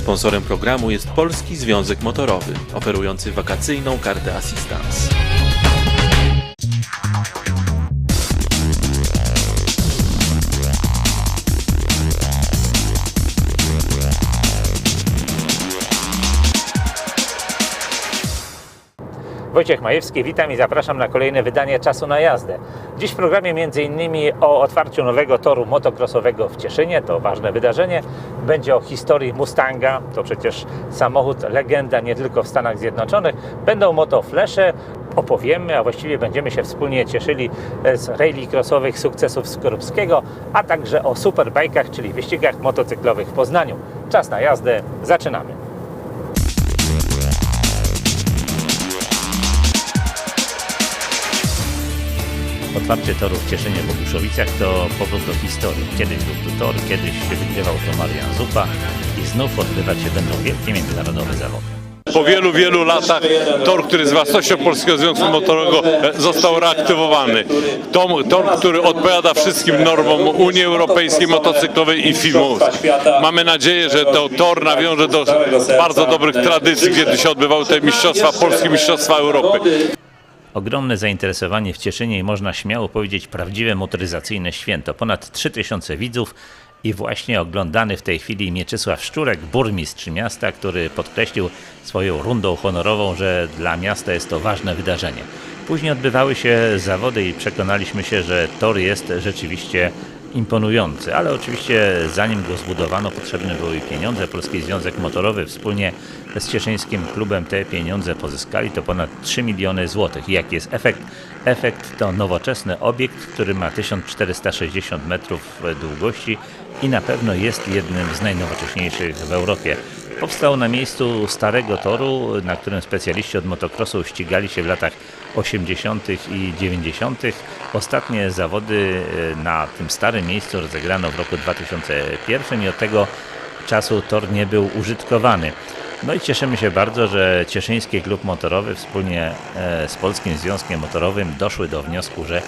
Sponsorem programu jest Polski Związek Motorowy, oferujący wakacyjną kartę Assistance. Wojciech Majewski, witam i zapraszam na kolejne wydanie Czasu na jazdę. Dziś w programie m.in. o otwarciu nowego toru motocrossowego w Cieszynie, to ważne wydarzenie. Będzie o historii Mustanga, to przecież samochód legenda nie tylko w Stanach Zjednoczonych. Będą motoflesze, opowiemy, a właściwie będziemy się wspólnie cieszyli z rally crossowych sukcesów Skorupskiego, a także o superbajkach, czyli wyścigach motocyklowych w Poznaniu. Czas na jazdę, zaczynamy. Otwarcie toru w Cieszynie w Obuszowicach to powrót do historii. Kiedyś był tu tor, kiedyś wygrywał to Marian Zupa i znów odbywać się będą wielkie międzynarodowe zawody. Po wielu, wielu latach tor, który z własnością Polskiego Związku Motorowego e, został reaktywowany. Tor, który odpowiada wszystkim normom Unii Europejskiej motocyklowej i filmu. Mamy nadzieję, że to tor nawiąże do bardzo dobrych tradycji, kiedy się odbywały te mistrzostwa, polskie mistrzostwa Europy. Ogromne zainteresowanie w Cieszynie i można śmiało powiedzieć prawdziwe motoryzacyjne święto. Ponad 3000 widzów i właśnie oglądany w tej chwili Mieczysław Szczurek, burmistrz miasta, który podkreślił swoją rundą honorową, że dla miasta jest to ważne wydarzenie. Później odbywały się zawody i przekonaliśmy się, że tor jest rzeczywiście imponujący, ale oczywiście zanim go zbudowano potrzebne były pieniądze. Polski Związek Motorowy wspólnie z Cieszyńskim Klubem te pieniądze pozyskali, to ponad 3 miliony złotych. I jaki jest efekt? Efekt to nowoczesny obiekt, który ma 1460 metrów długości i na pewno jest jednym z najnowocześniejszych w Europie. Powstał na miejscu starego toru, na którym specjaliści od motocrossu ścigali się w latach 80. i 90. Ostatnie zawody e, na tym starym miejscu rozegrano w roku 2001 i od tego czasu tor nie był użytkowany. No i cieszymy się bardzo, że Cieszyński Klub Motorowy wspólnie e, z Polskim Związkiem Motorowym doszły do wniosku, że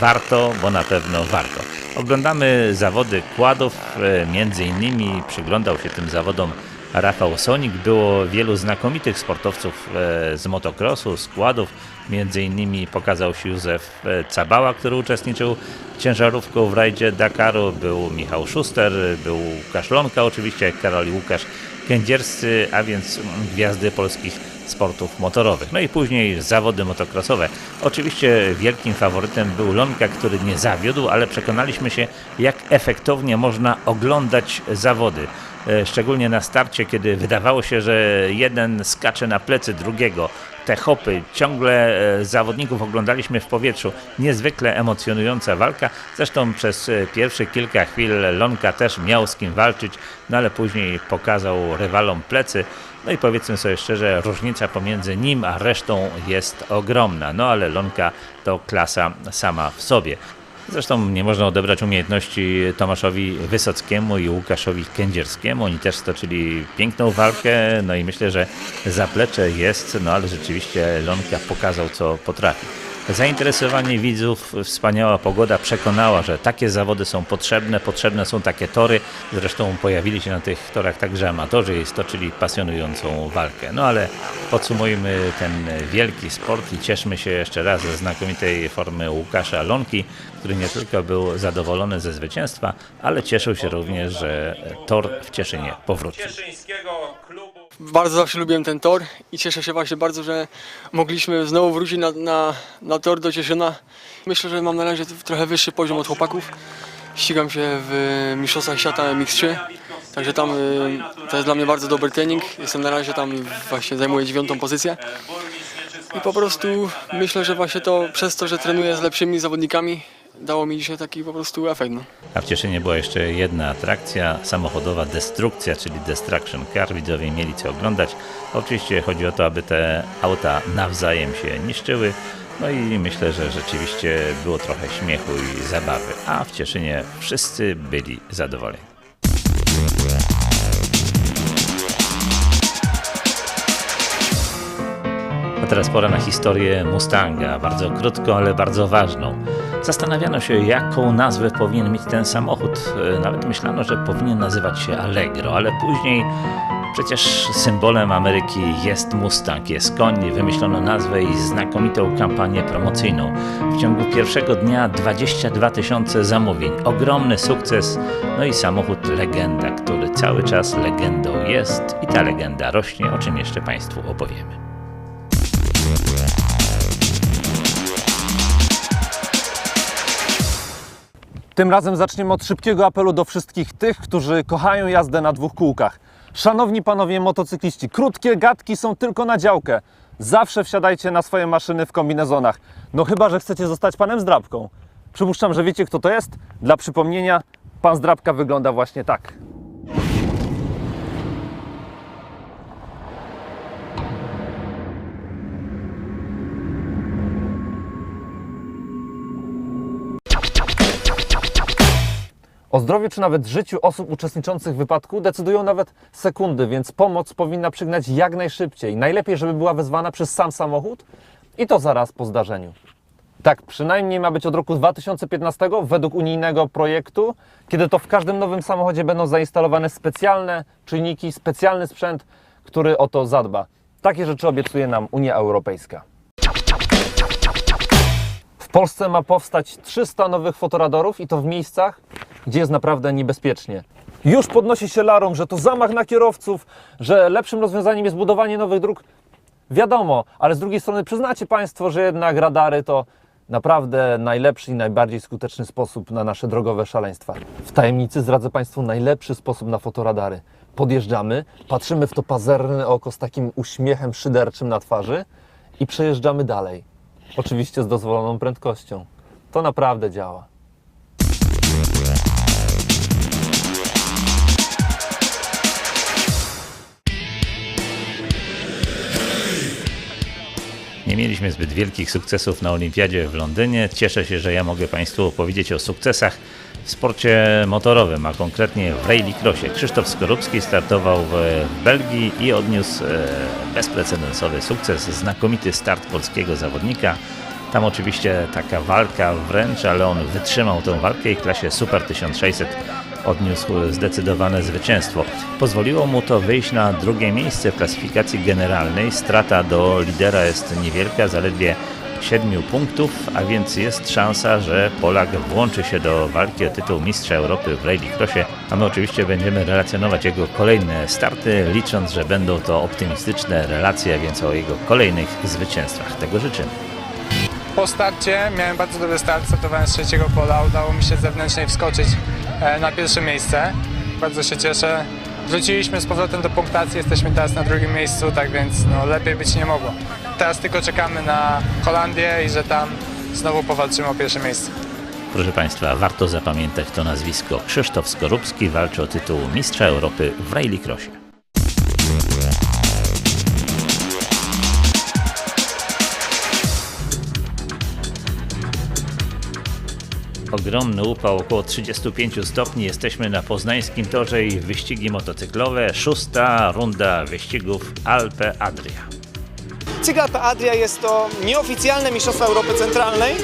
warto, bo na pewno warto. Oglądamy zawody kładów, e, między innymi przyglądał się tym zawodom Rafał Sonik. Było wielu znakomitych sportowców z motocrossu, składów. Między innymi pokazał się Józef e, Cabała, który uczestniczył ciężarówką w rajdzie Dakaru. Był Michał Szuster, był Łukasz Lonka oczywiście, Karol i Łukasz Kędzierscy, a więc gwiazdy polskich sportów motorowych. No i później zawody motocrossowe. Oczywiście wielkim faworytem był Lonka, który nie zawiódł, ale przekonaliśmy się, jak efektownie można oglądać zawody szczególnie na starcie, kiedy wydawało się, że jeden skacze na plecy drugiego. Te hopy, ciągle e, zawodników oglądaliśmy w powietrzu. Niezwykle emocjonująca walka. Zresztą przez e, pierwsze kilka chwil Lonka też miał z kim walczyć, no ale później pokazał rywalom plecy. No i powiedzmy sobie szczerze, różnica pomiędzy nim a resztą jest ogromna. No ale Lonka to klasa sama w sobie. Zresztą nie można odebrać umiejętności Tomaszowi Wysockiemu i Łukaszowi Kędzierskiemu. Oni też stoczyli piękną walkę, no i myślę, że zaplecze jest, no ale rzeczywiście Lonka pokazał, co potrafi. Zainteresowanie widzów, wspaniała pogoda przekonała, że takie zawody są potrzebne, potrzebne są takie tory. Zresztą pojawili się na tych torach także amatorzy i stoczyli pasjonującą walkę. No ale podsumujmy ten wielki sport i cieszmy się jeszcze raz ze znakomitej formy Łukasza Lonki, który nie tylko był zadowolony ze zwycięstwa, ale cieszył się również, że tor w Cieszynie powrócił. Bardzo zawsze lubiłem ten tor i cieszę się właśnie bardzo, że mogliśmy znowu wrócić na, na, na tor do Cieszyna. Myślę, że mam na razie trochę wyższy poziom od chłopaków. Ścigam się w Mistrzostwach Świata MX3, także tam y, to jest dla mnie bardzo dobry trening. Jestem na razie tam właśnie zajmuję dziewiątą pozycję. I po prostu myślę, że właśnie to przez to, że trenuję z lepszymi zawodnikami, dało mi dzisiaj taki po prostu efekt. No. A w Cieszynie była jeszcze jedna atrakcja, samochodowa destrukcja, czyli Destruction Car. Widzowie mieli co oglądać. Oczywiście chodzi o to, aby te auta nawzajem się niszczyły. No i myślę, że rzeczywiście było trochę śmiechu i zabawy. A w Cieszynie wszyscy byli zadowoleni. A teraz pora na historię Mustanga, bardzo krótką, ale bardzo ważną. Zastanawiano się, jaką nazwę powinien mieć ten samochód. E, Nawet myślano, że powinien nazywać się Allegro, ale później Przecież symbolem Ameryki jest Mustang, jest koń, wymyślono nazwę i znakomitą kampanię promocyjną. W ciągu pierwszego dnia 22 tysiące zamówień, ogromny sukces, no i samochód legenda, który cały czas legendą jest i ta legenda rośnie, o czym jeszcze Państwu opowiemy. Tym razem zaczniemy od szybkiego apelu do wszystkich tych, którzy kochają jazdę na dwóch kółkach. Szanowni panowie motocykliści, krótkie gadki są tylko na działkę. Zawsze wsiadajcie na swoje maszyny w kombinezonach. No chyba, że chcecie zostać panem Zdrabką. Przypuszczam, że wiecie kto to jest. Dla przypomnienia, pan Zdrabka wygląda właśnie tak. O zdrowiu czy nawet życiu osób uczestniczących w wypadku decydują nawet sekundy, więc pomoc powinna przygnać jak najszybciej. Najlepiej, żeby była wezwana przez sam samochód i to zaraz po zdarzeniu. Tak, przynajmniej ma być od roku 2015 według unijnego projektu, kiedy to w każdym nowym samochodzie będą zainstalowane specjalne czujniki, specjalny sprzęt, który o to zadba. Takie rzeczy obiecuje nam Unia Europejska. W Polsce ma powstać 300 nowych fotoradarów i to w miejscach, gdzie jest naprawdę niebezpiecznie. Już podnosi się larum, że to zamach na kierowców, że lepszym rozwiązaniem jest budowanie nowych dróg. Wiadomo, ale z drugiej strony przyznacie Państwo, że jednak radary to naprawdę najlepszy i najbardziej skuteczny sposób na nasze drogowe szaleństwa. W tajemnicy zdradzę Państwu najlepszy sposób na fotoradary. Podjeżdżamy, patrzymy w to pazerne oko z takim uśmiechem szyderczym na twarzy i przejeżdżamy dalej. Oczywiście z dozwoloną prędkością. To naprawdę działa. Mieliśmy zbyt wielkich sukcesów na Olimpiadzie w Londynie. Cieszę się, że ja mogę Państwu opowiedzieć o sukcesach w sporcie motorowym, a konkretnie w rallycrossie. Krzysztof Skorupski startował w Belgii i odniósł e, bezprecedensowy sukces, znakomity start polskiego zawodnika. Tam oczywiście taka walka wręcz, ale on wytrzymał tę walkę i w klasie Super 1600 odniósł zdecydowane zwycięstwo. Pozwoliło mu to wyjść na drugie miejsce w klasyfikacji generalnej. Strata do lidera jest niewielka, zaledwie 7 punktów, a więc jest szansa, że Polak włączy się do walki o tytuł Mistrza Europy w rallycrossie, a my oczywiście będziemy relacjonować jego kolejne starty, licząc, że będą to optymistyczne relacje, więc o jego kolejnych zwycięstwach. Tego życzymy. Po starcie miałem bardzo dobry start, startowałem z trzeciego pola, udało mi się z zewnętrznej wskoczyć na pierwsze miejsce. Bardzo się cieszę. Wróciliśmy z powrotem do punktacji, jesteśmy teraz na drugim miejscu, tak więc no, lepiej być nie mogło. Teraz tylko czekamy na Holandię i że tam znowu powalczymy o pierwsze miejsce. Proszę Państwa, warto zapamiętać to nazwisko. Krzysztof Skorupski walczy o tytuł Mistrza Europy w Ogromny upał, około 35 stopni. Jesteśmy na poznańskim torze i wyścigi motocyklowe. Szósta runda wyścigów Alpe Adria. Alpe Adria jest to nieoficjalne Mistrzostwa Europy Centralnej,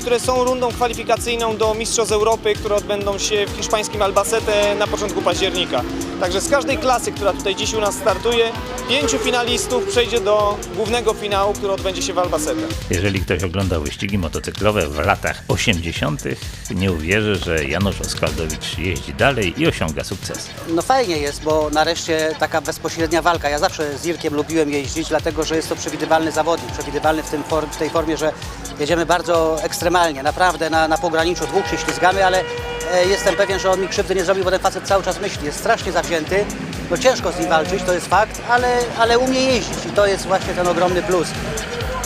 które są rundą kwalifikacyjną do Mistrzostw Europy, które odbędą się w hiszpańskim Albacete na początku października. Także z każdej klasy, która tutaj dziś u nas startuje, pięciu finalistów przejdzie do głównego finału, który odbędzie się w Albacete. Jeżeli ktoś oglądał wyścigi motocyklowe w latach 80., nie uwierzy, że Janusz Oskaldowicz jeździ dalej i osiąga sukcesy. No fajnie jest, bo nareszcie taka bezpośrednia walka. Ja zawsze z Irkiem lubiłem jeździć, dlatego że jest to przewidywalny zawodnik. Przewidywalny w, tym form, w tej formie, że jedziemy bardzo ekstremalnie. Naprawdę na, na pograniczu dwóch się ślizgamy, ale e, jestem pewien, że on mi krzywdy nie zrobił, bo ten facet cały czas myśli. Jest strasznie zawzięty. No ciężko z nim walczyć, to jest fakt, ale, ale umie jeździć i to jest właśnie ten ogromny plus.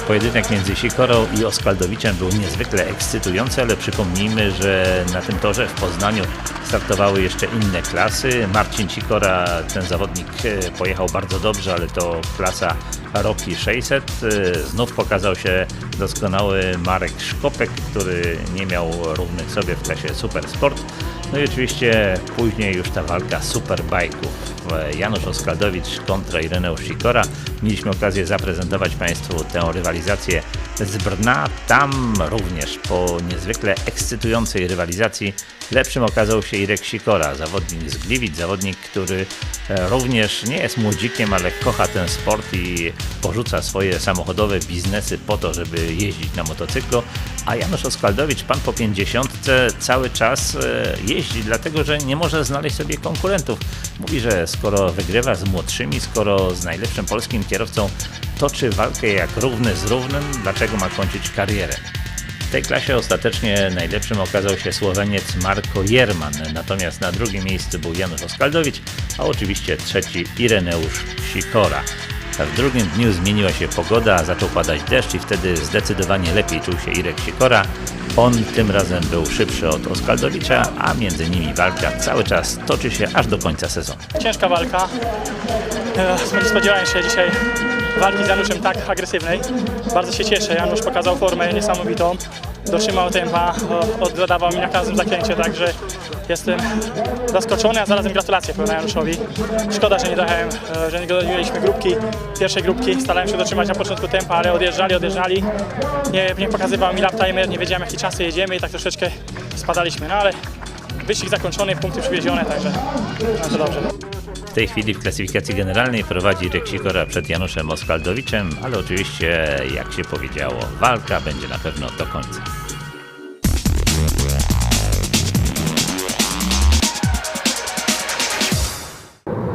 Pojedynek między Sikorą i Oskaldowiczem był niezwykle ekscytujący, ale przypomnijmy, że na tym torze w Poznaniu startowały jeszcze inne klasy. Marcin Sikora, ten zawodnik e, pojechał bardzo dobrze, ale to klasa Rocky 600. E, Znów pokazał się doskonały Marek Szkopek, który nie miał równych sobie w klasie Super Sport. No i oczywiście później już ta walka superbajków. Janusz Oskaldowicz kontra Ireneusz Sikora. Mieliśmy okazję zaprezentować Państwu tę rywalizację z Brna. Tam również po niezwykle ekscytującej rywalizacji lepszym okazał się Irek Sikora, zawodnik z Gliwic, zawodnik, który e, również nie jest młodzikiem, ale kocha ten sport i porzuca swoje samochodowe biznesy po to, żeby jeździć na motocyklu. A Janusz Oskaldowicz, pan po 50, cały czas e, jeździ, dlatego że nie może znaleźć sobie konkurentów. Mówi, że skoro wygrywa z młodszymi, skoro z najlepszym polskim kierowcą toczy walkę jak równy z równym, dlaczego ma kończyć karierę? W tej klasie ostatecznie najlepszym okazał się Słoweniec Marko Jerman, natomiast na drugim miejscu był Janusz Oskaldowicz, a oczywiście trzeci Ireneusz Sikora. W drugim dniu zmieniła się pogoda, zaczął padać deszcz i wtedy zdecydowanie lepiej czuł się Irek Sikora. On tym razem był szybszy od Oskaldowicza, a między nimi walka cały czas toczy się aż do końca sezonu. Ciężka walka. E, Nie spodziewałem się dzisiaj walki z Januszem tak agresywnej. Bardzo się cieszę. Janusz pokazał formę niesamowitą. Dotrzymał tempa, oddawał mi na każdym zakręcie, także jestem zaskoczony, a zarazem gratulacje pełne Januszowi. Szkoda, że nie dałem, e, że nie dodaliśmy grupki, pierwszej grupki. Starałem się dotrzymać na początku tempa, ale odjeżdżali, odjeżdżali. Nie, nie pokazywał mi lap timer, nie wiedziałem jakie czasy jedziemy i tak troszeczkę spadaliśmy. No ale wyścig zakończony, punkty przywiezione, także bardzo dobrze. W tej chwili w klasyfikacji generalnej prowadzi Irek Sikora przed Januszem Oskaldowiczem, ale oczywiście, jak się powiedziało, walka będzie na pewno do końca.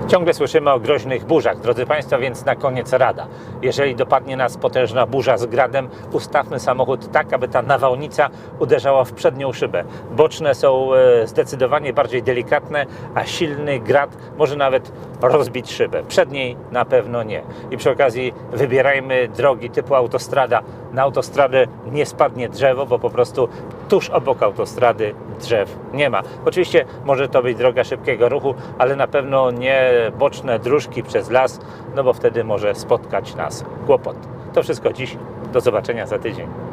Ciągle słyszymy o groźnych burzach. Drodzy Państwo, więc na koniec rada. Jeżeli dopadnie nas potężna burza z gradem, ustawmy samochód tak, aby ta nawałnica uderzała w przednią szybę. Boczne są e, zdecydowanie bardziej delikatne, a silny grad może nawet rozbić szybę. Przedniej na pewno nie. I przy okazji wybierajmy drogi typu autostrada. Na autostradę nie spadnie drzewo, bo po prostu tuż obok autostrady drzew nie ma. Oczywiście może to być droga szybkiego ruchu, ale na pewno nie boczne dróżki przez las, no bo wtedy może spotkać nas kłopot. To wszystko dziś. Do zobaczenia za tydzień.